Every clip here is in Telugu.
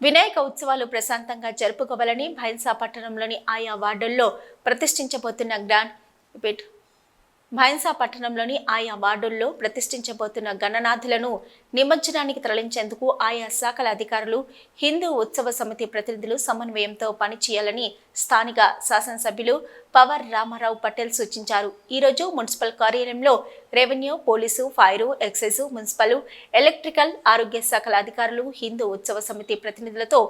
వినాయక ఉత్సవాలు ప్రశాంతంగా జరుపుకోవాలని భైన్సా పట్టణంలోని ఆయా వార్డుల్లో ప్రతిష్ఠించబోతున్న గ్రాండ్ రిపీట్ భైన్సా పట్టణంలోని ఆయా వార్డుల్లో ప్రతిష్ఠించబోతున్న గణనాథులను నిమజ్జనానికి తరలించేందుకు ఆయా శాఖల అధికారులు హిందూ ఉత్సవ సమితి ప్రతినిధులు సమన్వయంతో పనిచేయాలని స్థానిక శాసనసభ్యులు పవర్ రామారావు పటేల్ సూచించారు. ఈరోజు మున్సిపల్ కార్యాలయంలో revenue police fire excise municipal electrical ఆరోగ్య శాఖల అధికారులు హిందూ ఉత్సవ సమితి ప్రతినిధులతో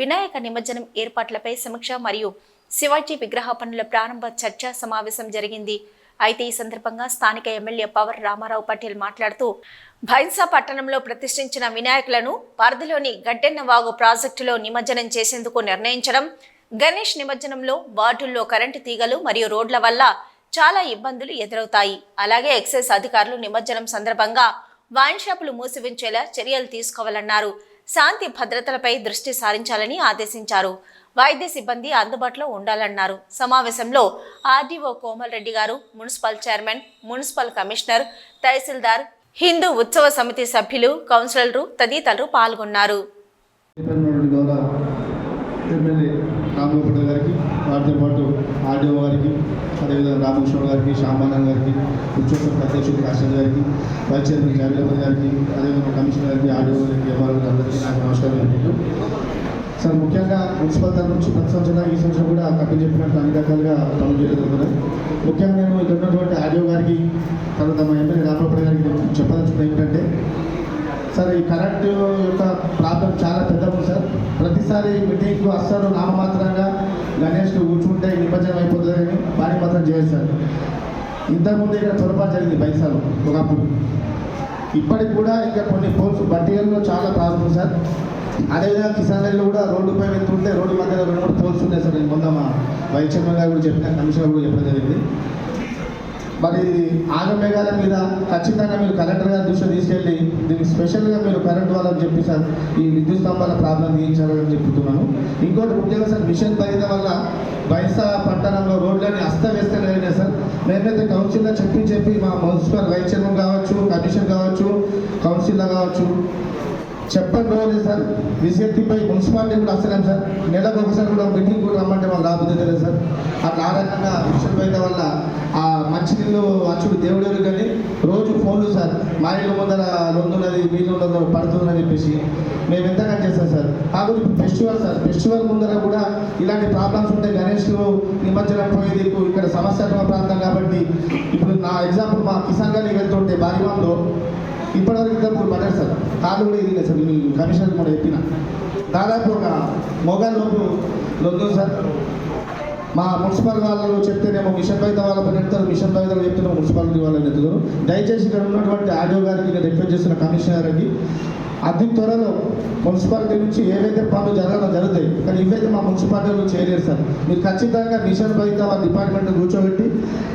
వినాయక నిమజ్జనం ఏర్పాట్లపై సమీక్ష మరియు శివాజీ విగ్రహ పనుల ప్రారంభ చర్చా సమావేశం జరిగింది. అయితే ఈ సందర్భంగా స్థానిక ఎమ్మెల్యే పవర్ రామారావు పటేల్ మాట్లాడుతూ భైన్సా పట్టణంలో ప్రతిష్ఠించిన వినాయకులను పరిధిలోని గడ్డెన్నవాగు ప్రాజెక్టులో నిమజ్జనం చేసేందుకు నిర్ణయించడం గణేష్ నిమజ్జనంలో వార్డుల్లో కరెంటు తీగలు మరియు రోడ్ల వల్ల చాలా ఇబ్బందులు ఎదురవుతాయి. అలాగే ఎక్సైజ్ అధికారులు నిమజ్జనం సందర్భంగా వైన్ షాపులు మూసివించేలా చర్యలు తీసుకోవాలన్నారు. శాంతి భద్రతలపై దృష్టి సారించాలని ఆదేశించారు. వైద్య సిబ్బంది అందుబాటులో ఉండాలన్నారు. సమావేశంలో ఆర్డీఓ కోమల్రెడ్డి గారు మున్సిపల్ చైర్మన్ మున్సిపల్ కమిషనర్ తహసీల్దార్ హిందూ ఉత్సవ సమితి సభ్యులు కౌన్సిలర్లు తదితరులు పాల్గొన్నారు. ఎమ్మెల్యే రామగోపాల్ గారికి వారితో పాటు ఆర్డీఓ గారికి అదేవిధంగా రామకృష్ణ గారికి శ్యామానంద్ గారికి ఉత్సవ అధ్యక్షుడు కాశ్యం గారికి వైస్ చైర్మన్ జావేద్ గారికి అదేవిధంగా కమిషనర్ గారికి ఆర్డీఓ గారికి ఎంఆర్ఓ అందరికీ నాకు నమస్కారం చెప్తూ సార్ ముఖ్యంగా మున్సిపల్ తరఫు నుంచి ప్రతి సంవత్సరం ఈ సంవత్సరం కూడా కప్పి అన్ని రకాలుగా పనులు చేయడం ముఖ్యంగా నేను ఇక్కడ ఉన్నటువంటి ఆర్యో గారికి తర్వాత మా ఎమ్మెల్యే రామగోపాల్ గారికి నేను చెప్పదలుచుకున్నది ఏంటంటే సార్ ఈ కరెంట్ యొక్క ప్రాబ్లం చాలా పెద్ద ఉంది సార్. ప్రతిసారి మీటింగ్కు వస్తారు నామమాత్రంగా గణేష్ కూర్చుంటే నిమజ్జనం అయిపోతుందని పని మాత్రం చేయాలి సార్. ఇంతకుముందు ఇక్కడ పొరపాటు జరిగింది బైసాలు ఒకప్పుడు. ఇప్పటికి కూడా ఇంకా కొన్ని పోల్స్ బట్టిగల్లో చాలా ప్రాబ్లం సార్. అదేవిధంగా కిసాన్ కూడా కూడా రోడ్డుపై వెళ్తుంటే రోడ్డు మధ్యలో రెండు మూడు పోల్స్ ఉన్నాయి సార్. నేను మొన్న మా వైస్ చైర్మన్ గారు కూడా చెప్పిన కమిషనర్ కూడా చెప్పడం జరిగింది. మరి ఆగమేఘాల మీద ఖచ్చితంగా మీరు కలెక్టర్ గారి దృష్టి తీసుకెళ్ళి దీనికి స్పెషల్గా మీరు కరెంట్ వాళ్ళని చెప్పి సార్ ఈ విద్యుత్ స్తంభాల ప్రాబ్లం తీయించాలని చెప్తున్నాను. ఇంకోటి ముఖ్యంగా సార్ మిషన్ పరిధి వల్ల బైసా పట్టణంలో రోడ్లని అస్తవ్యస్తంగా సార్. మేమైతే కౌన్సిల్లో చెప్పి చెప్పి మా మున్సిపల్ వైస్ చైర్మన్ కావచ్చు కమిషన్ కావచ్చు కౌన్సిల్లో కావచ్చు చెప్పండి రోజు సార్. విశక్తిపై మున్సిపాలిటీ కూడా వస్తున్నాం సార్. నెలకు ఒకసారి కూడా మీటింగ్ కూడా రమ్మంటే వాళ్ళు రాబోతే తెలియదు సార్. అట్లా ఆ రకంగా విషయం పోయిన వల్ల ఆ మంచినీళ్ళు అచ్చుడు దేవుడేరు కానీ రోజు ఫోన్లు సార్. మా ఇల్లు ముందర లొందున్నది వీళ్ళు ఉన్నదో పడుతుందని చెప్పేసి మేము ఎంతగా చేస్తాం సార్? కాకపోతే ఇప్పుడు ఫెస్టివల్ సార్. ఫెస్టివల్ ముందర కూడా ఇలాంటి ప్రాబ్లమ్స్ ఉంటాయి గణేష్లు నిమజ్జనం పోయేది ఇక్కడ సమస్యాత్మక ప్రాంతం కాబట్టి ఇప్పుడు నా ఎగ్జాంపుల్ మా కిసాన్ గారికి వెళ్తుంటే బారివాంలో ఇప్పటివరకు ఇద్దరు ముగ్గురు పడ్డారు సార్. కాళ్ళు కూడా ఇది సార్. మీ కమిషనర్ కూడా చెప్పిన. దాదాపు ఒక మొగల్ లోపు లొద్దు సార్. మా మున్సిపల్ వాళ్ళు చెప్తేనేమో మిషన్ బయట వాళ్ళ పని మిషన్ బయట చెప్తేనేమో మున్సిపాలిటీ వాళ్ళని ఎత్తుతారు దయచేసి ఇక్కడ ఉన్నటువంటి ఆడియో గారికి నేను రిక్వెస్ట్ చేస్తున్న కమిషనర్కి అతి త్వరలో మున్సిపాలిటీ నుంచి ఏవైతే పనులు జరగాలో జరుగుతాయి కానీ ఇవైతే మా మున్సిపాలిటీలో చేయలేరు సార్. మీరు ఖచ్చితంగా మిషన్ బయట వాళ్ళ డిపార్ట్మెంట్ కూర్చోబెట్టి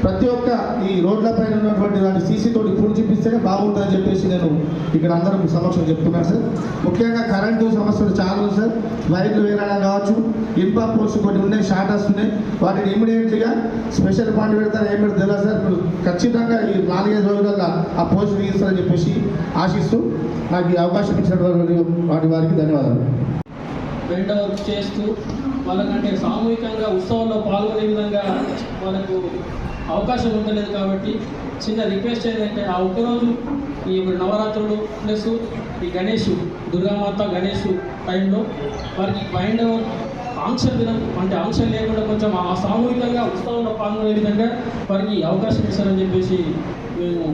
ప్రతి ఒక్క ఈ రోడ్ల పైన ఉన్నటువంటి వాటి సీసీ తోటి పూర్తి చూపిస్తేనే బాగుంటుందని చెప్పేసి నేను ఇక్కడ అందరం సమక్షం చెప్తున్నాను సార్. ముఖ్యంగా కరెంటు సమస్యలు చాలా సార్. వైర్లు వేరే కావచ్చు ఇన్పా పోల్స్ కొన్ని ఉన్నాయి షార్టర్స్ ఉన్నాయి. వాటిని ఇమీడియట్లీగా స్పెషల్ పాయింట్ పెడతారు ఏం పెడతారు తెలియదు సార్. మీరు ఖచ్చితంగా ఈ నాలుగైదు రోజులలో ఆ పోస్ట్ తీస్తారని చెప్పేసి ఆశిస్తూ నాకు ఈ అవకాశం ఇచ్చినటువంటి వాటి వారికి ధన్యవాదాలు. బెండ్ వర్క్ చేస్తూ వాళ్ళకంటే సామూహికంగా ఉత్సవంలో పాల్గొనే విధంగా వాళ్ళకు అవకాశం ఉండలేదు కాబట్టి చిన్న రిక్వెస్ట్ ఏంటంటే ఆ ఒక్కరోజు ఈ ఇప్పుడు నవరాత్రులు ప్లస్ ఈ గణేష్ దుర్గామాత గణేష్ టైంలో వారికి బైండ్ ఆంక్ష దినం అంటే ఆంక్ష లేకుండా కొంచెం ఆ సామూహికంగా ఉత్సవంలో పాల్గొనే విధంగా వారికి అవకాశం ఇస్తారని చెప్పేసి మేము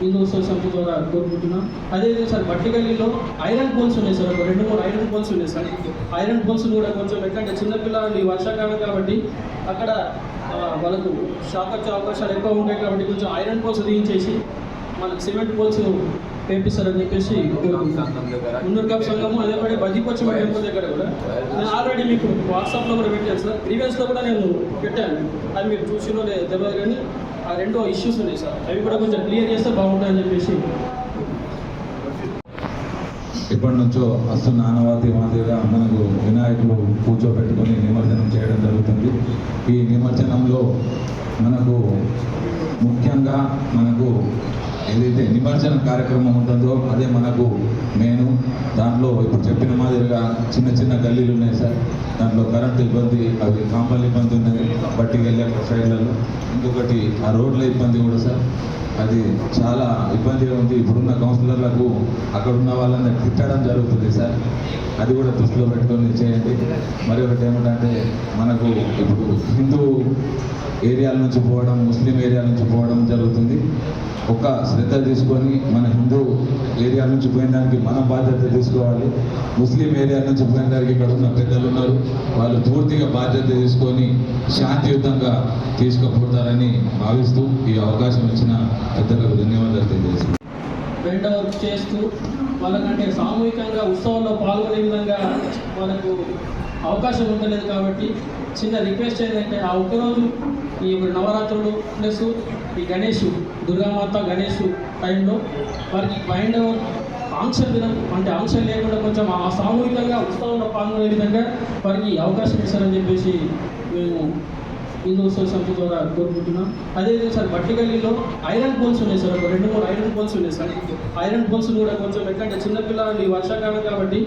హిందూ సార్ సమితి ద్వారా కోరుకుంటున్నాం అదేవిధంగా సార్ బట్టిగల్లిలో ఐరన్ పోల్స్ ఉన్నాయి సార్. ఒక రెండు మూడు ఐరన్ పోల్స్ ఉన్నాయి సార్. ఐరన్ పోల్స్ కూడా కొంచెం ఎట్లంటే చిన్నపిల్లలు వర్షాకాలం కాబట్టి అక్కడ వాళ్ళకు షాక్ వచ్చే అవకాశాలు ఎక్కువ ఉంటాయి కాబట్టి కొంచెం ఐరన్ పోల్స్ తీయించేసి మనకు సిమెంట్ పోల్స్ వేపిస్తారని చెప్పేసి మున్నూరు సంఘము అదేపడి బదికొచ్చి టెంపుల్ దగ్గర కూడా. నేను ఆల్రెడీ మీకు వాట్సాప్లో కూడా పెట్టాను సార్. గ్రీవెన్స్లో కూడా నేను పెట్టాను. అది మీరు చూసినో లేదు తెలియదు కానీ ఆ రెండో ఇష్యూస్ ఉన్నాయి సార్. అవి కూడా కొంచెం క్లియర్ చేస్తే బాగుంటుందని చెప్పేసి. ఎప్పటి నుంచో వస్తున్న నానవాతి మాదిరిగా మనకు వినాయకుడు కూర్చోబెట్టుకొని నిమజ్జనం చేయడం జరుగుతుంది. ఈ నిమజ్జనంలో మనకు ముఖ్యంగా మనకు ఏదైతే నిమజ్జన కార్యక్రమం ఉంటుందో అదే మనకు నేను దాంట్లో ఇప్పుడు చెప్పిన మాదిరిగా చిన్న చిన్న గల్లీలు ఉన్నాయి సార్. దాంట్లో కరెంటు ఇబ్బంది అవి కాంపల్ ఇబ్బంది ఉన్నది బట్టికి వెళ్ళే సైడ్లలో. ఇంకొకటి ఆ రోడ్ల ఇబ్బంది కూడా సార్. అది చాలా ఇబ్బందిగా ఉంది. ఇప్పుడున్న కౌన్సిలర్లకు అక్కడ ఉన్న వాళ్ళని తిట్టడం జరుగుతుంది సార్. అది కూడా దృష్టిలో పెట్టుకొని చేయండి. మరి ఒకటి ఏమిటంటే మనకు ఇప్పుడు హిందూ ఏరియాల నుంచి పోవడం ముస్లిం ఏరియా నుంచి పోవడం జరుగుతుంది. ఒక శ్రద్ధ తీసుకొని మన హిందూ ఏరియా నుంచి పోయిన దానికి మనం బాధ్యత తీసుకోవాలి. ముస్లిం ఏరియా నుంచి పోయిన దానికి ఇక్కడ ఉన్న పెద్దలు ఉన్నారు. వాళ్ళు పూర్తిగా బాధ్యత తీసుకొని శాంతియుతంగా తీసుకుపోతారని భావిస్తూ ఈ అవకాశం ఇచ్చిన పెద్దలకు ధన్యవాదాలు తెలియజేస్తాను బెండ వర్క్ చేస్తూ వాళ్ళకంటే సామూహికంగా ఉత్సవాల్లో పాల్గొనే విధంగా మనకు అవకాశం ఉండలేదు కాబట్టి చిన్న రిక్వెస్ట్ ఏంటంటే ఆ ఒక్కరోజు ఈ నవరాత్రులు ప్లస్ ఈ గణేష్ దుర్గామాత గణేష్ టైంలో వారికి బైండ్ ఆంక్షలు విధం అంటే ఆంక్షలు లేకుండా కొంచెం ఆ సామూహికంగా ఉత్సవంలో పాల్గొనే విధంగా వారికి అవకాశం ఇస్తారని చెప్పేసి మేము హిందూ ఉత్సవ సమితి ద్వారా కోరుకుంటున్నాం. అదేవిధంగా సార్ బట్టి గల్లీలో ఐరన్ పోల్స్ ఉన్నాయి సార్ ఒక రెండు మూడు ఐరన్ పోల్స్ ఉన్నాయి సార్. ఐరన్ పోల్స్ కూడా కొంచెం ఎట్లంటే చిన్నపిల్లలు వర్షాకాలం కాబట్టి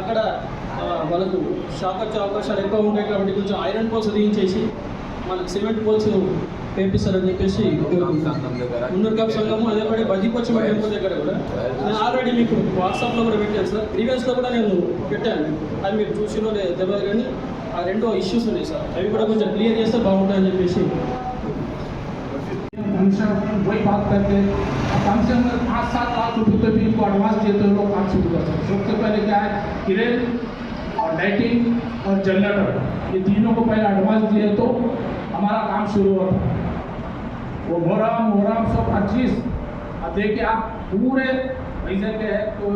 అక్కడ వాళ్ళకు షాక్ వచ్చే అవకాశాలు ఎక్కువ ఉంటాయి కాబట్టి కొంచెం ఐరన్ పోల్స్ దించేసి మనకు సిమెంట్ పోల్స్ వేపిస్తారని చెప్పేసి మున్నూరు కప్ సంఘము అదే పడి బదిపక్షం టెంపుల్ దగ్గర కూడా నేను ఆల్రెడీ మీకు వాట్సాప్లో కూడా పెట్టాను సార్ గ్రీవెన్స్లో కూడా నేను పెట్టాను అది మీరు చూసినో లేదు తెలియదు కానీ ఆ రెండో ఇష్యూస్ ఉన్నాయి సార్ అవి కూడా కొంచెం క్లియర్ చేస్తే బాగుంటుందని చెప్పేసి हमेशा वही बात करते हैं अब कम से कम पाँच सात लाख रुपये तो भी इनको एडवांस देते हुए लोग काम शुरू कर सकते हैं सबसे पहले क्या है क्रेन और लाइटिंग और जनरेटर ये तीनों को पहले एडवांस दिए तो हमारा काम शुरू होता। वो मोहरम मोहरम सब हर चीज़ अब देखिए आप पूरे पैसे के है तो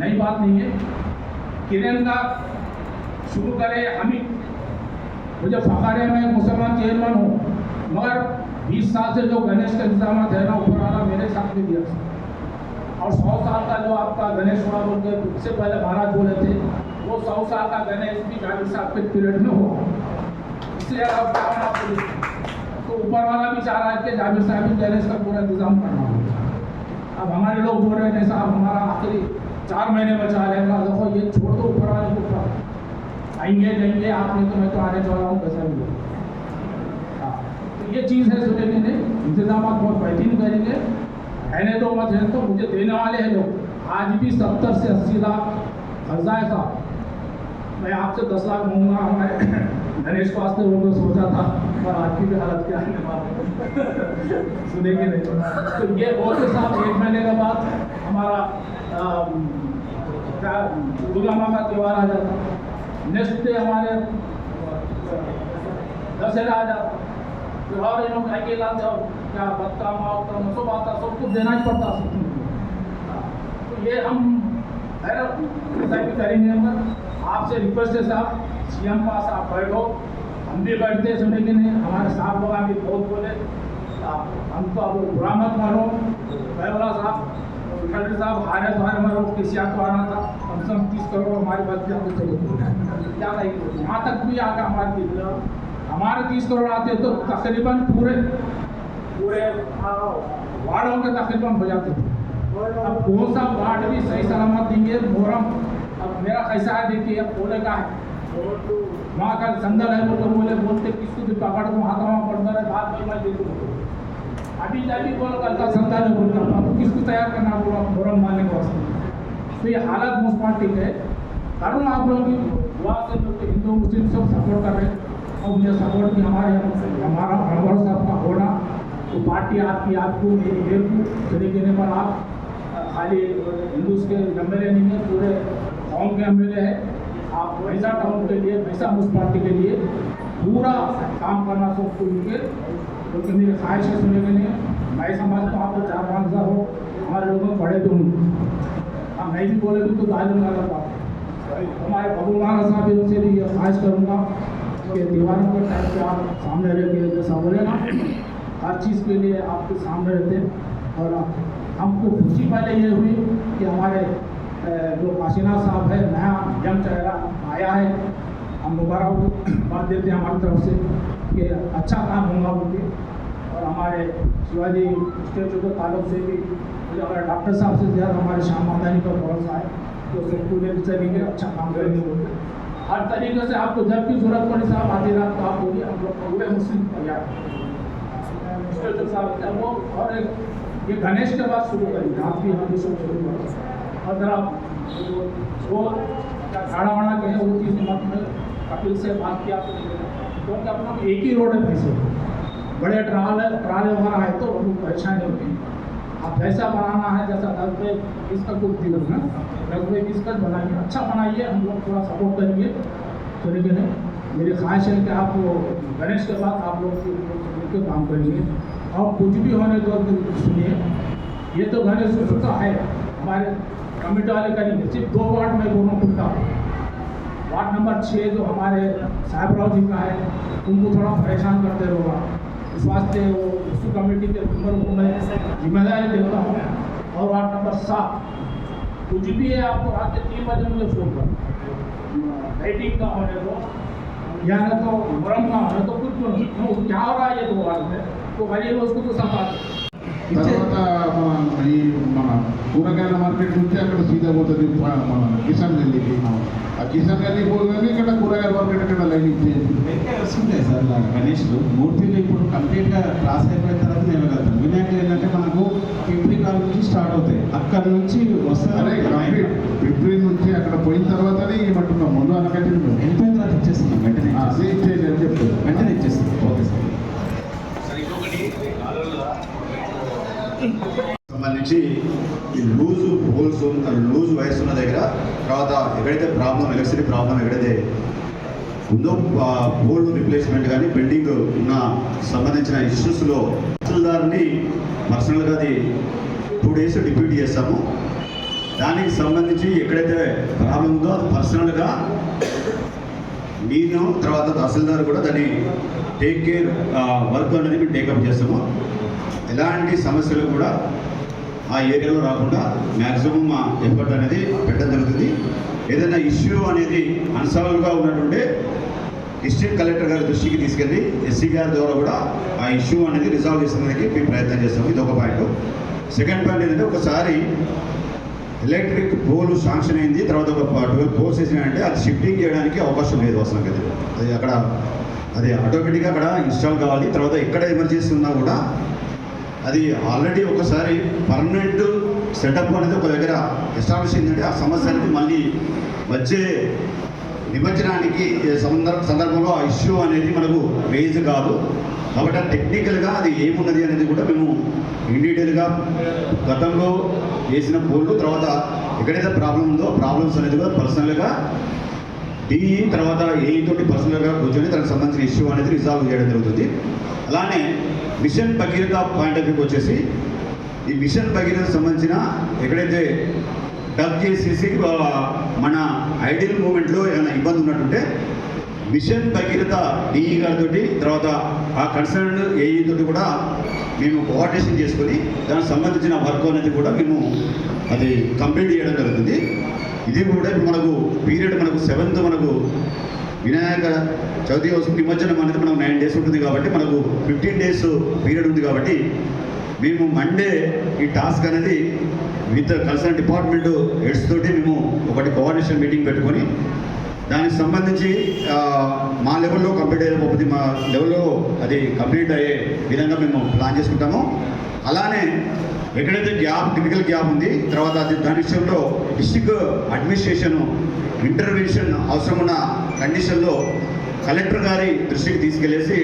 नई बात नहीं है। किरण का शुरू करें ही मुझे फखर है मैं मुसलमान चेयरमैन हूँ। मगर 20 साल से जो गणेश का इंतज़ाम है ना ऊपर वाला मेरे साथ में दिया। और 100 साल का जो आपका गणेश हुआ बोल के इससे पहले महाराज बोले थे वो 100 साल का गणेश भी जावेद साहब के पीरियड में हुआ इसलिए अब पुलिस तो ऊपर वाला भी चाह रहा है कि जावेद साहब भी गणेश का पूरा इंतज़ाम करना होगा अब हमारे लोग बोल रहे हैं साहब हमारा आखिरी चार महीने बचा रहेगा देखो ये छोड़ दो ऊपर वाले ऊपर आएँगे जाएँगे आप नहीं तो मैं तो आने वाला हूँ कैसा भी हाँ, तो ये चीज़ है सुने के नहीं इंतज़ाम बहुत बेहतरीन करेंगे। रहने दो मत है तो मुझे देने वाले हैं लोग। आज भी सत्तर से अस्सी लाख कर्जा है साहब। मैं आपसे दस लाख मांगूँगा। हमारे गणेश को वो मैं सोचा था, पर आज की हालत क्या है सुनेंगे नहीं तो ये बहुत साहब एक महीने के बाद हमारा दुर्गा माँ का त्यौहार आ जाता। नेक्स्ट डे हमारे, दशहरा आ जाता। त्यौहार इन लोग हो क्या बत्ता मावता सब आता, सब कुछ देना ही पड़ता सब तो ये हम, है ना करेंगे मगर आपसे रिक्वेस्ट है साहब सीएम पास आप बैठो। हम भी बैठते सुने कि नहीं हमारे साहब लोग अभी बहुत बोले। आ, हमको अब बुरा मत मानो। बैवला साहब खड़े साहब हारे तो हारे मरो। किसी को आना था। कम से कम तीस करोड़ हमारी बात क्या तो क्या नहीं यहाँ तक भी आकर हमारे हमारे तीस करोड़ आते तो तकरीबन पूरे पूरे वार्डों के तकरीबन हो जाते अब कौन सा वार्ड भी सही सलामत देंगे? मोहरम अब मेरा कैसा है देखिए, अब बोले का है? वहाँ का संदल है, वो तो बोले, बोलते किसको भी पकड़ को हाथ वहाँ पड़ता है बात नहीं मैं दे दूँ अभी जाबी बोल कल का संदल है, बोलता अब किसको तैयार करना बोला, मोहरम मानने के तो ये हालत मुस्पाटिक है। कारण आप लोग की दुआ से लोग हिंदू, मुस्लिम सब सपोर्ट कर रहे हैं। और मुझे सपोर्ट भी हमारे हमारा हमारा साहब का होना तो पार्टी आपकी, आपको, मेरी मेरे को चले देने पर आप खाली हिंदू के एम नहीं है, पूरे गाँव के एम है। आप वैसा टाउन के लिए उस पार्टी के लिए पूरा काम करना सबको मिलके क्योंकि मेरी है सुने के लिए। मैं समझता हूँ आपको चार पाँच हज़ार हो, हमारे लोगों पढ़े तो हूँ। हाँ मैं भी बोले तो गाली ना कर पाता हमारे भगवान साहब उनसे भी ये ख्वाहिश करूँगा। कि दीवारों के टाइम पे आप सामने रह के जैसा बोले ना, हर चीज़ के लिए आपके सामने रहते हैं। और हमको खुशी पहले ये हुई कि हमारे जो काशीनाथ साहब है, नया यंग चेहरा आया है। हम मुबारक बात देते हैं हमारी तरफ़ से कि अच्छा काम होगा उनके। और हमारे शिवाजी स्टेचू के ताल्लुक से भी हमारे डॉक्टर साहब से ज़्यादा हमारे श्याम मादानी पर भरोसा है तो उससे पूरे चलेंगे अच्छा काम करेंगे वो। हर तरीके से आपको जब भी ज़रूरत पड़ी साहब, आधी रात को आप बोलिए हम लोग पूरे मुस्लिम तैयार। साहब वो और एक, ये गणेश के बाद शुरू करेंगे भी हम सब शुरू करेंगे और जरा वो वाना के है वो चीज़ में कपिल से बात किया तो क्योंकि अपना एक ही रोड है पैसे बड़े ट्राले ट्राले वगैरह है तो उनको परेशानी होती है। आप जैसा बनाना है जैसा दस रुपये बीस का कुछ दिवस ना दस रुपये बीस का बनाइए। अच्छा बनाइए, हम लोग थोड़ा सपोर्ट करेंगे तरीके से मेरी ख्वाहिश है कि आप गणेश के बाद आप लोग मिलकर काम करेंगे और कुछ भी होने दो तो सुनिए। ये तो गणेश का है। हमारे कमेटी वाले करेंगे सिर्फ़ दो वार्ड में दोनों खुलता वार्ड नंबर छः जो हमारे साहबराव जी का है, उनको थोड़ा परेशान करते रहोगा इस वास्ते वो उस कमेटी के मेंबर को मैं ज़िम्मेदारी देता हूँ। और वार्ड नंबर सात कुछ भी है आपको रात के तीन बजे मुझे फ़ोन कर लाइटिंग का होने दो या न तो गरम का होने तो कुछ तो क्या? हो रहा है ये दो वार्ड में? तो गरीब उसको तो संभाल కూరగాయల మార్కెట్ నుంచి అక్కడ సీదా పోతుంది. మన కిసాన్ గల్లీకి ఆ కిసాన్ గల్లీ పోగానే ఇక్కడ కూరగాయల మార్కెట్ ఇక్కడ లైన్ వెంకయ్య వస్తుంటాయి సార్ ఇలా గణేష్లు మూర్తిలు ఇప్పుడు కంప్లీట్గా క్రాస్ అయిపోయిన తర్వాత నిలబెడతాం వినాయకులు ఏంటంటే మనకు ఫిబ్రి కాల్ నుంచి స్టార్ట్ అవుతాయి. అక్కడ నుంచి వస్తారు కంప్లీట్. ఫిబ్రవరి నుంచి అక్కడ పోయిన తర్వాతనే ఇవ్వమంటున్నాం ముందు అనకంటే వెళ్ళిపోయిన తర్వాత ఇచ్చేస్తున్నాం వెంటనే అదే ఇచ్చేది అని చెప్తారు. వెంటనే ఇచ్చేస్తాం. Okay sir. నుంచి ఈ లూజు హోల్స్ లూజ్ వైర్స్ ఉన్న దగ్గర తర్వాత ఎక్కడైతే ప్రాబ్లం ఎలక్ట్రిసిటీ ప్రాబ్లం ఎక్కడైతే ఉందో బోల్డ్ రిప్లేస్మెంట్ కానీ పెండింగ్ ఉన్న సంబంధించిన ఇష్యూస్లో తహసీల్దార్ని పర్సనల్గా అది టూ డేస్ డిప్యూట్ చేస్తాము. దానికి సంబంధించి ఎక్కడైతే ప్రాబ్లం ఉందో అది పర్సనల్గా నేను తర్వాత తహసీల్దార్ కూడా దాన్ని టేక్ కేర్ వర్క్ అనేది మేము టేకప్ చేస్తాము. ఎలాంటి సమస్యలు కూడా ఆ ఏరియాలో రాకుండా మ్యాక్సిమం మా ఎఫర్ట్ అనేది పెట్టడం జరుగుతుంది. ఏదైనా ఇష్యూ అనేది అన్సాల్వ్గా ఉన్నట్టుంటే డిస్ట్రిక్ట్ కలెక్టర్ గారి దృష్టికి తీసుకెళ్ళి ఎస్సీ గారి ద్వారా కూడా ఆ ఇష్యూ అనేది రిజాల్వ్ చేసేందుకు మేము ప్రయత్నం చేస్తాం ఇది ఒక పాయింట్ సెకండ్ పాయింట్ ఏంటంటే ఒకసారి ఎలక్ట్రిక్ పోల్ శాంక్షన్ అయింది. తర్వాత ఒక ట్వెల్వ్ పోల్స్ వేసినాయంటే అది షిఫ్టింగ్ చేయడానికి అవకాశం లేదు అసలు కదా అది అక్కడ అది ఆటోమేటిక్గా అక్కడ ఇన్స్టాల్ కావాలి. తర్వాత ఎక్కడ ఎమర్జెన్సీ ఉన్నా కూడా అది ఆల్రెడీ ఒకసారి పర్మనెంట్ సెటప్ అనేది ఒక దగ్గర ఎస్టాబ్లిష్ అయిందంటే ఆ సమస్య అనేది మళ్ళీ వచ్చే నిమజ్జనానికి సందర్భ సందర్భంలో ఆ ఇష్యూ అనేది మనకు రేజ్ కాదు. కాబట్టి ఆ టెక్నికల్గా అది ఏమున్నది అనేది కూడా మేము ఇన్ డీటెయిల్గా గతంలో వేసిన పోల్లు తర్వాత ఎక్కడైతే ప్రాబ్లం ఉందో ప్రాబ్లమ్స్ అనేది కూడా పర్సనల్గా డిఈ తర్వాత ఏఈ తోటి పర్సనల్గా కూర్చొని దానికి సంబంధించిన ఇష్యూ అనేది రిజాల్వ్ చేయడం జరుగుతుంది. అలానే మిషన్ భగీరథ పాయింట్ ఆఫ్ వ్యూకి వచ్చేసి ఈ మిషన్ భగీరథ సంబంధించిన ఎక్కడైతే డబ్ చేసేసి మన ఐడియల్ మూమెంట్లో ఏమైనా ఇబ్బంది ఉన్నట్టుంటే మిషన్ భగీరథ డిఈ గారితో తర్వాత ఆ కన్సర్న్ ఏఈ తోటి కూడా మేము కోఆర్డినేషన్ చేసుకొని దానికి సంబంధించిన వర్క్ అనేది కూడా మేము అది కంప్లీట్ చేయడం జరుగుతుంది. ఇది కూడా మనకు పీరియడ్ మనకు సెవెంత్ మనకు వినాయక చవితి కోసం నిమజ్జనం అనేది మనకు నైన్ డేస్ ఉంటుంది కాబట్టి మనకు ఫిఫ్టీన్ డేస్ పీరియడ్ ఉంది కాబట్టి మేము మండే ఈ టాస్క్ అనేది విత్ కన్సర్న్ డిపార్ట్మెంట్ హెడ్స్ తోటి మేము ఒకటి కోఆర్డినేషన్ మీటింగ్ పెట్టుకొని దానికి సంబంధించి మా లెవెల్లో కంప్లీట్ అయ్యేది మా లెవెల్లో అది కంప్లీట్ అయ్యే విధంగా మేము ప్లాన్ చేసుకుంటాము. అలానే ఎక్కడైతే గ్యాప్ క్రిటికల్ గ్యాప్ ఉంది తర్వాత అది దాని విషయంలో డిస్టిక్ అడ్మినిస్ట్రేషన్ ఇంటర్వెన్షన్ అవసరం ఉన్న కండిషన్లో కలెక్టర్ గారి దృష్టికి తీసుకెళ్ళేసి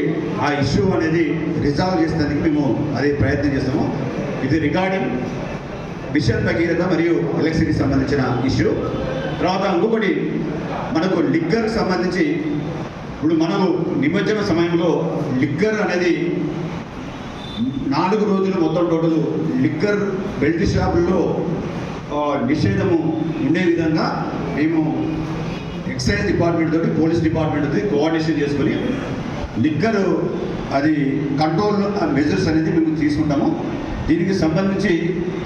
ఆ ఇష్యూ అనేది రిజాల్వ్ చేసేందుకు మేము అది ప్రయత్నం చేస్తాము. ఇది రిగార్డింగ్ మిషన్ భగీరథ మరియు ఎలక్షన్కి సంబంధించిన ఇష్యూ. తర్వాత ఇంకొకటి మనకు లిగ్గర్కి సంబంధించి ఇప్పుడు మనము నిమజ్జన సమయంలో లిక్కర్ అనేది నాలుగు రోజులు మొత్తం టోటల్ లిక్కర్ బెల్ట్ షాపుల్లో నిషేధము ఉండే విధంగా మేము ఎక్సైజ్ డిపార్ట్మెంట్ తోటి పోలీస్ డిపార్ట్మెంట్ తోటి కోఆర్డినేషన్ చేసుకొని లిక్కర్ అది కంట్రోల్ మెజర్స్ అనేది మేము తీసుకుంటాము. దీనికి సంబంధించి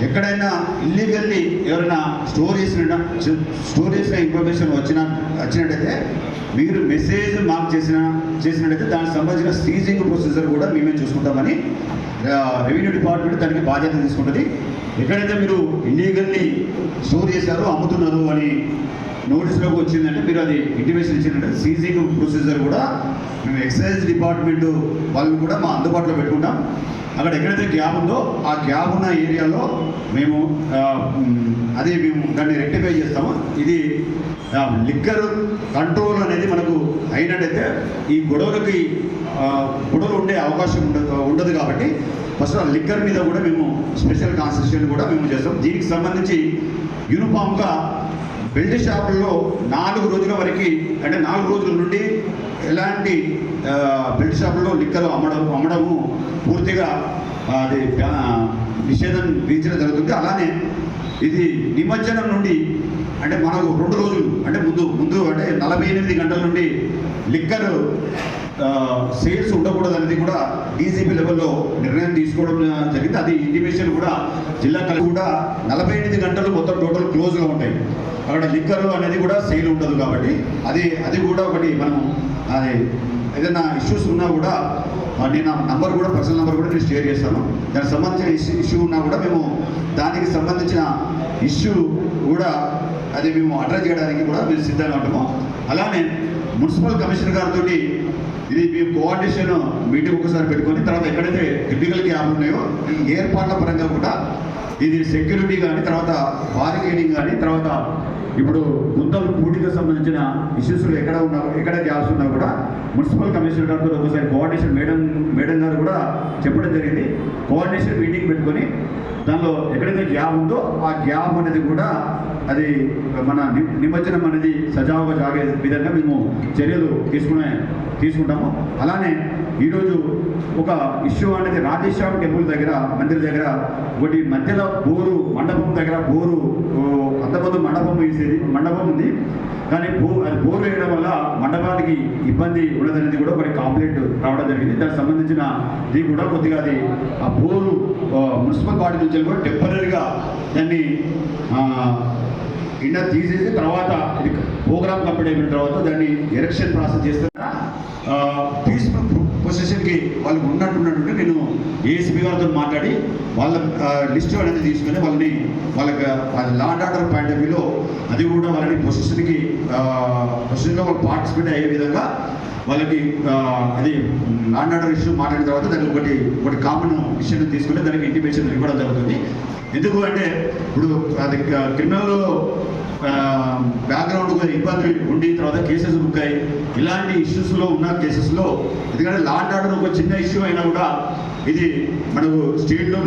ఎక్కడైనా ఇల్లీగల్లీ ఎవరైనా స్టోర్ చేసిన స్టోర్ చేసిన ఇన్ఫర్మేషన్ వచ్చిన వచ్చినట్టయితే మీరు మెసేజ్ మాకు చేసిన చేసినట్టయితే దానికి సంబంధించిన సీజింగ్ ప్రొసీజర్ కూడా మేమే చూసుకుంటామని రెవెన్యూ డిపార్ట్మెంట్ దానికి బాధ్యత తీసుకుంటుంది. ఎక్కడైతే మీరు ఇల్లీగల్లీ స్టోర్ చేశారో అమ్ముతున్నారు అని నోటీస్లోకి వచ్చిందంటే మీరు అది ఇంటిమేషన్ ఇచ్చినట్టు సీజింగ్ ప్రొసీజర్ కూడా మేము ఎక్సైజ్ డిపార్ట్మెంట్ వాళ్ళని కూడా మా అందుబాటులో పెట్టుకుంటాం. అక్కడ ఎక్కడైతే గ్యాప్ ఉందో ఆ గ్యాప్ ఉన్న ఏరియాలో మేము అదే మేము దాన్ని రెక్టిఫై చేస్తాము. ఇది లిక్కర్ కంట్రోల్ అనేది మనకు అయినట్టయితే ఈ గొడవలకి గొడవలు ఉండే అవకాశం ఉండదు ఉండదు కాబట్టి ఫస్ట్ ఆ లిక్కర్ మీద కూడా మేము స్పెషల్ కాన్సెషన్ కూడా మేము చేస్తాం. దీనికి సంబంధించి యూనిఫామ్గా బెల్ట్ షాపుల్లో నాలుగు రోజుల వరకు అంటే నాలుగు రోజుల నుండి ఎలాంటి బెల్ట్ షాపుల్లో లిక్కలు అమ్మడం అమ్మడము పూర్తిగా అది నిషేధం విధించడం జరుగుతుంది. అలానే ఇది నిమజ్జనం నుండి అంటే మనకు రెండు రోజులు అంటే ముందు ముందు అంటే నలభై ఎనిమిది గంటల నుండి లిక్కర్ సేల్స్ ఉండకూడదు అనేది కూడా డీసీపీ లెవెల్లో నిర్ణయం తీసుకోవడం జరిగింది. అది ఇంటిమేషన్ కూడా జిల్లా కలెక్టర్ కూడా నలభై ఎనిమిది గంటలు మొత్తం టోటల్ క్లోజ్గా ఉంటాయి. అక్కడ లిక్కర్ అనేది కూడా సేల్ ఉండదు కాబట్టి అది అది కూడా ఒకటి మనం అది ఏదైనా ఇష్యూస్ ఉన్నా కూడా నేను నంబర్ కూడా పర్సనల్ నెంబర్ కూడా నేను షేర్ చేస్తాను. దానికి సంబంధించిన ఇష్యూ ఇష్యూ ఉన్నా కూడా మేము దానికి సంబంధించిన ఇష్యూ కూడా అది మేము అడ్రస్ చేయడానికి కూడా మేము సిద్ధంగా ఉంటాము. అలానే మున్సిపల్ కమిషనర్ గారితో ఇది మేము కోఆర్డినేషన్ మీటింగ్ ఒకసారి పెట్టుకొని తర్వాత ఎక్కడైతే క్రిటికల్ గ్యాప్ ఉన్నాయో ఈ ఏర్పాట్ల పరంగా కూడా ఇది సెక్యూరిటీ కానీ తర్వాత బారికేడింగ్ కానీ తర్వాత ఇప్పుడు గుంతలు పూటికి సంబంధించిన ఇష్యూస్లు ఎక్కడ ఉన్నా ఎక్కడ జాబ్స్ ఉన్నా కూడా మున్సిపల్ కమిషనర్ గారితో ఒకసారి కోఆర్డినేషన్ మేడం మేడం గారు కూడా చెప్పడం జరిగింది. కోఆర్డినేషన్ మీటింగ్ పెట్టుకొని దానిలో ఎక్కడైతే గ్యాప్ ఉందో ఆ గ్యాప్ అనేది కూడా అది మన ని- నిమజ్జనం అనేది సజావుగా సాగే విధంగా మేము చర్యలు తీసుకునే తీసుకుంటాము. అలానే ఈరోజు ఒక ఇష్యూ అనేది రాధేశ్యామ టెంపుల్ దగ్గర మందిర్ దగ్గర ఒకటి మధ్యలో బోరు మండపం దగ్గర బోరు ఓ, అంతమంది మండపం వేసేది మండపం ఉంది. కానీ బో అది బోరు వేయడం వల్ల మండపానికి ఇబ్బంది ఉండదనేది కూడా ఒకటి కాంప్లైంట్ రావడం జరిగింది. దానికి సంబంధించిన ఇది కూడా కొద్దిగా అది ఆ బోరు మున్సిపల్ బాడీ నుంచి కూడా టెంపరీగా దాన్ని ఆ, తీసేసి తర్వాత ఇది ప్రోగ్రామ్ కంప్లీట్ అయిన తర్వాత దాన్ని ఎలక్షన్ ప్రాసెస్ చేస్తారా పీస్ఫుల్ పొజిషన్కి వాళ్ళు ఉన్నట్టున్నట్టు నేను ఏసీపీ గారితో మాట్లాడి వాళ్ళ లిస్ట్ అనేది తీసుకొని వాళ్ళని వాళ్ళకి law and order point of వ్యూలో అది కూడా వాళ్ళని పొజిషన్కి పొజిషన్లో వాళ్ళు పార్టిసిపేట్ అయ్యే విధంగా వాళ్ళకి అది లా అండ్ ఆర్డర్ ఇష్యూ మాట్లాడిన తర్వాత దానికి ఒకటి ఒకటి కామన్ ఇష్యూని తీసుకుని దానికి ఇంటిమేషన్ ఇవ్వడం జరుగుతుంది. ఎందుకు అంటే ఇప్పుడు అది క్రిమినల్ బ్యాక్గ్రౌండ్ కొంచెం ఇబ్బంది ఉండి తర్వాత కేసెస్ బుక్ అయ్యి ఇలాంటి ఇష్యూస్లో ఉన్న కేసెస్లో ఎందుకంటే లా అండ్ ఆర్డర్ ఒక చిన్న ఇష్యూ అయినా కూడా ఇది మనకు స్టేట్లో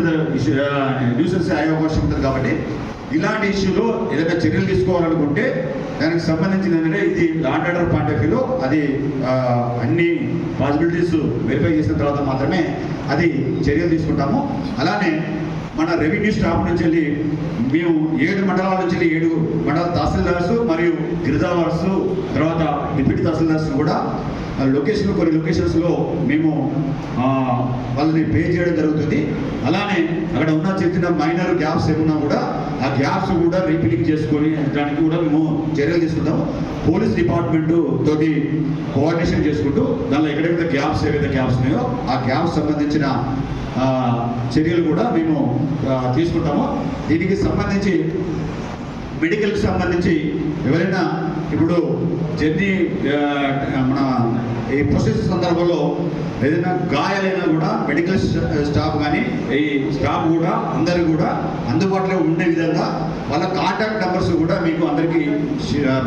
న్యూసెన్స్ అయ్యే అవకాశం ఉంటుంది కాబట్టి ఇలాంటి ఇష్యూలో ఏదైనా చర్యలు తీసుకోవాలనుకుంటే దానికి సంబంధించిన ఏంటంటే ఇది లాండ్ ఆర్డర్ పాయింట్ ఆఫ్ వ్యూలో అది అన్ని పాసిబిలిటీస్ వెరిఫై చేసిన తర్వాత మాత్రమే అది చర్యలు తీసుకుంటాము. అలానే మన రెవెన్యూ స్టాఫ్ నుంచి వెళ్ళి మేము ఏడు మండలాల నుంచి వెళ్ళి ఏడు మండల తహసీల్దార్స్ మరియు గిరిజావార్స్ తర్వాత డిప్యూటీ తహసీల్దార్స్ కూడా లొకేషన్ కొన్ని లొకేషన్స్లో మేము వాళ్ళని పే చేయడం జరుగుతుంది. అలానే అక్కడ ఉన్న చిన్న చిన్న మైనర్ గ్యాప్స్ ఏమున్నా కూడా ఆ గ్యాప్స్ కూడా రీఫిలింగ్ చేసుకొని దానికి కూడా మేము చర్యలు తీసుకుంటాము. పోలీస్ డిపార్ట్మెంట్ తోటి కోఆర్డినేషన్ చేసుకుంటూ దానిలో ఎక్కడెక్కడ గ్యాప్స్ ఏవైతే గ్యాప్స్ ఉన్నాయో ఆ గ్యాప్స్ సంబంధించిన చర్యలు కూడా మేము తీసుకుంటాము. దీనికి సంబంధించి మెడికల్కి సంబంధించి ఎవరైనా ఇప్పుడు జర్నీ మన ఈ ప్రొసెస్ సందర్భంలో ఏదైనా గాయాలైనా కూడా మెడికల్ స్టాఫ్ కానీ ఈ స్టాఫ్ కూడా అందరు కూడా అందుబాటులో ఉండే విధంగా వాళ్ళ కాంటాక్ట్ నెంబర్స్ కూడా మీకు అందరికీ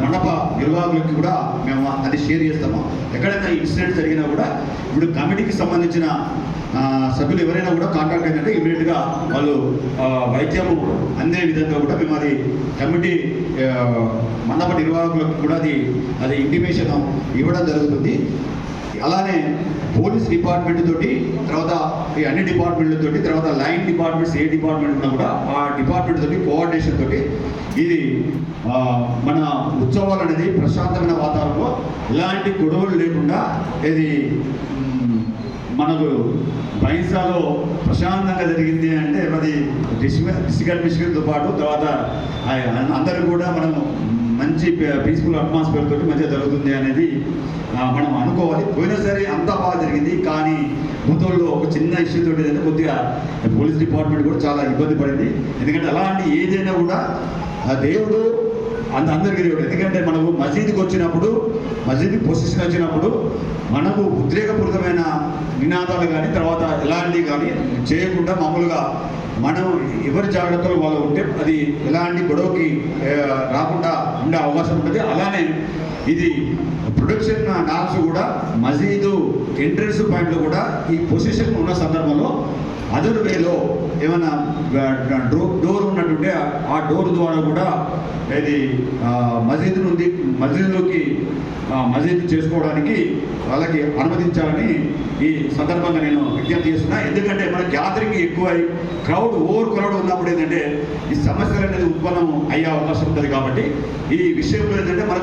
మండప నిర్వాహకులకి కూడా మేము అది షేర్ చేస్తాము. ఎక్కడైనా ఇన్సిడెంట్ జరిగినా కూడా ఇప్పుడు కమిటీకి సంబంధించిన సభ్యులు ఎవరైనా కూడా కాంటాక్ట్ అయిందంటే ఇమీడియట్గా వాళ్ళు వైద్యము అందే విధంగా కూడా మేము అది కమిటీ మండప నిర్వాహకులకు కూడా అది అది ఇంటిమేషన్ ఇవ్వడం జరుగుతుంది. అలానే పోలీస్ డిపార్ట్మెంట్ తోటి తర్వాత ఈ అన్ని డిపార్ట్మెంట్ల తోటి తర్వాత లైన్ డిపార్ట్మెంట్స్ ఏ డిపార్ట్మెంట్ ఉన్నా కూడా ఆ డిపార్ట్మెంట్ తోటి కోఆర్డినేషన్ తోటి ఇది మన ఉత్సవాలు అనేది ప్రశాంతమైన వాతావరణంలో ఎలాంటి గొడవలు లేకుండా ఇది మనకు బైన్సాలో ప్రశాంతంగా జరిగింది అంటే మరి డిస్టిక్ మిషన్తో పాటు తర్వాత ఆ- అందరూ కూడా మనము మంచి పీస్ఫుల్ అట్మాస్ఫియర్ తోటి మంచిగా జరుగుతుంది అనేది మనం అనుకోవాలి. పోయినసరి అంతా బాగా జరిగింది. కానీ ముత్తూరులో ఒక చిన్న ఇష్యూ తోటి ఏంటంటే కొద్దిగా పోలీస్ డిపార్ట్మెంట్ కూడా చాలా ఇబ్బంది పడింది. ఎందుకంటే అలాంటి ఏదైనా కూడా ఆ దేవుడు అంత అందరికీ దేవుడు ఎందుకంటే మనకు మసీదుకి వచ్చినప్పుడు మసీదు పొజిషన్ వచ్చినప్పుడు మనకు ఉద్రేకపూరితమైన నినాదాలు కానీ తర్వాత ఎలాంటివి కానీ చేయకుండా మామూలుగా మనం ఎవరి జాగ్రత్తలు వాళ్ళు ఉంటే అది ఎలాంటి గొడవకి రాకుండా ఉండే అవకాశం ఉంటుంది. అలానే ఇది ప్రొడక్షన్ నామ్స్ కూడా మసీదు ఎంట్రన్స్ పాయింట్లో కూడా ఈ పొజిషన్ ఉన్న సందర్భంలో అదర్ వేలో ఏమైనా డోర్ డోర్ ఉన్నట్టుంటే ఆ డోర్ ద్వారా కూడా ఇది మసీదు నుండి మసీదులోకి మసీదు చేసుకోవడానికి వాళ్ళకి అనుమతించాలని ఈ సందర్భంగా నేను విజ్ఞప్తి చేస్తున్నా. ఎందుకంటే మన గ్యాదరింగ్ ఎక్కువై క్రౌడ్ ఓవర్ క్రౌడ్ ఉన్నప్పుడు ఏంటంటే ఈ సమస్యలు అనేది ఉత్పన్నం అయ్యే అవకాశం ఉంటుంది కాబట్టి ఈ విషయంలో ఏంటంటే మన